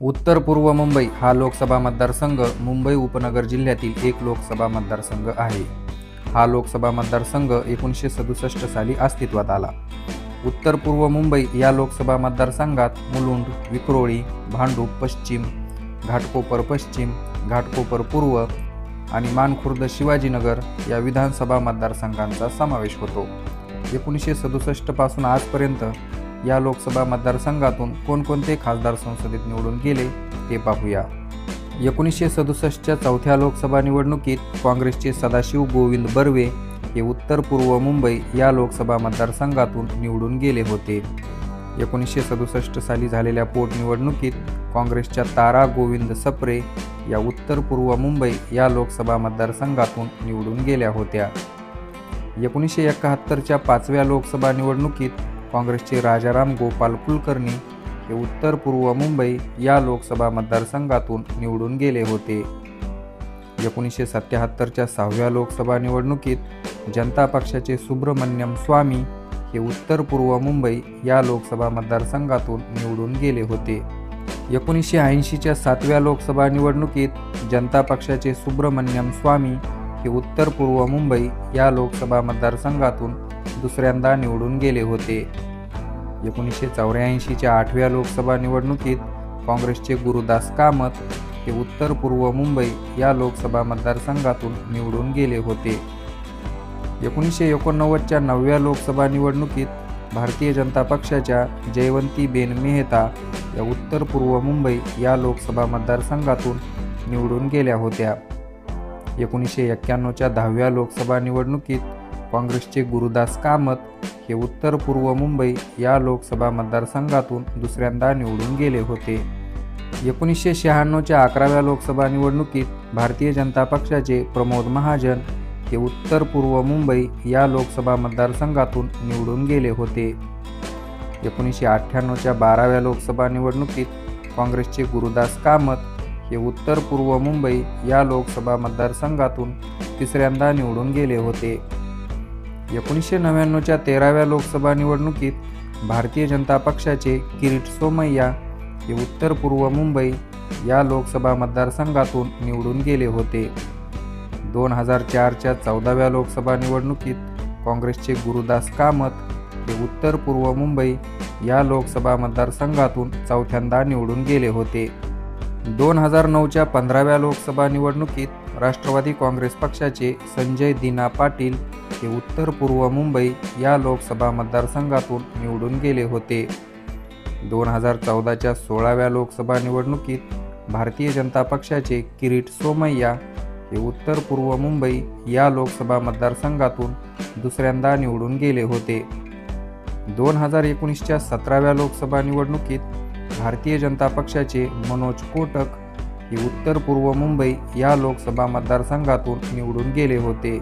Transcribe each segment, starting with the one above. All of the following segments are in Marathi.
उत्तर पूर्व मुंबई हा लोकसभा मतदारसंघ मुंबई उपनगर जिल्ह्यातील एक लोकसभा मतदारसंघ आहे. हा लोकसभा मतदारसंघ एकोणीसशे सदुसष्ट साली अस्तित्वात आला. उत्तर पूर्व मुंबई या लोकसभा मतदारसंघात मुलुंड विक्रोळी भांडूप पश्चिम घाटकोपर पश्चिम घाटकोपर पूर्व आणि मानखुर्द शिवाजीनगर या विधानसभा मतदारसंघांचा समावेश होतो. एकोणीसशे सदुसष्टपासून आजपर्यंत या लोकसभा मतदारसंघातून कोणकोणते खासदार संसदेत निवडून गेले ते पाहूया. एकोणीसशे सदुसष्टच्या चौथ्या लोकसभा निवडणुकीत काँग्रेसचे सदाशिव गोविंद बर्वे हे उत्तर पूर्व मुंबई या लोकसभा मतदारसंघातून निवडून गेले होते. एकोणीसशे सदुसष्ट साली झालेल्या पोटनिवडणुकीत काँग्रेसच्या तारा गोविंद सप्रे या उत्तर पूर्व मुंबई या लोकसभा मतदारसंघातून निवडून गेल्या होत्या. एकोणीसशे एकाहत्तरच्या पाचव्या लोकसभा निवडणुकीत काँग्रेसचे राजाराम गोपाल कुलकर्णी हे उत्तर पूर्व मुंबई या लोकसभा मतदारसंघातून निवडून गेले होते. एकोणीसशे सत्याहत्तरच्या सहाव्या लोकसभा निवडणुकीत जनता पक्षाचे सुब्रमण्यम स्वामी हे उत्तर पूर्व मुंबई या लोकसभा मतदारसंघातून निवडून गेले होते. एकोणीसशे ऐंशीच्या सातव्या लोकसभा निवडणुकीत जनता पक्षाचे सुब्रमण्यम स्वामी हे उत्तर पूर्व मुंबई या लोकसभा मतदारसंघातून दुसऱ्यांदा निवडून गेले होते. एकोणीसशे चौऱ्याऐंशीच्या आठव्या लोकसभा निवडणुकीत काँग्रेसचे गुरुदास कामत हे उत्तर पूर्व मुंबई या लोकसभा मतदारसंघातून निवडून गेले होते. एकोणीसशे एकोणनव्वदच्या नवव्या लोकसभा निवडणुकीत भारतीय जनता पक्षाच्या जयवंतीबेन मेहता या उत्तर पूर्व मुंबई या लोकसभा मतदारसंघातून निवडून गेल्या होत्या. एकोणीसशे एक्क्याण्णवच्या दहाव्या लोकसभा निवडणुकीत काँग्रेसचे गुरुदास कामत हे उत्तर पूर्व मुंबई या लोकसभा मतदारसंघातून दुसऱ्यांदा निवडून गेले होते. एकोणीसशे शहाण्णवच्या अकराव्या लोकसभा निवडणुकीत भारतीय जनता पक्षाचे प्रमोद महाजन हे उत्तर पूर्व मुंबई या लोकसभा मतदारसंघातून निवडून गेले होते. एकोणीसशे अठ्ठ्याण्णवच्या बाराव्या लोकसभा निवडणुकीत काँग्रेसचे गुरुदास कामत हे उत्तर पूर्व मुंबई या लोकसभा मतदारसंघातून तिसऱ्यांदा निवडून गेले होते. एकोणीसशे नव्याण्णवच्या तेराव्या लोकसभा निवडणुकीत भारतीय जनता पक्षाचे किरीट सोमय्या हे उत्तर पूर्व मुंबई या लोकसभा मतदारसंघातून निवडून गेले होते. दोन हजार चारच्या चौदाव्या लोकसभा निवडणुकीत काँग्रेसचे गुरुदास कामत हे उत्तर पूर्व मुंबई या लोकसभा मतदारसंघातून चौथ्यांदा निवडून गेले होते. दोन हजार नऊच्या पंधराव्या लोकसभा निवडणुकीत राष्ट्रवादी काँग्रेस पक्षाचे संजय दिना पाटील ते उत्तर पूर्व मुंबई या लोकसभा मतदारसंघातून निवडून गेले होते. दोन हजार चौदाच्या सोळाव्या लोकसभा निवडणुकीत भारतीय जनता पक्षाचे किरीट सोमय्या हे उत्तर पूर्व मुंबई या लोकसभा मतदारसंघातून दुसऱ्यांदा निवडून गेले होते. दोन हजार एकोणीसच्या सतराव्या लोकसभा निवडणुकीत भारतीय जनता पक्षाचे मनोज कोटक हे उत्तर पूर्व मुंबई या लोकसभा मतदारसंघातून निवडून गेले होते.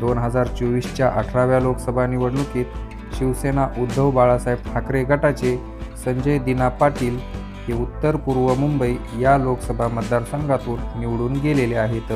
दोन हजार चोवीसच्या अठराव्या लोकसभा निवडणुकीत शिवसेना उद्धव बाळासाहेब ठाकरे गटाचे संजय दिना पाटील हे उत्तर पूर्व मुंबई या लोकसभा मतदारसंघातून निवडून गेलेले आहेत.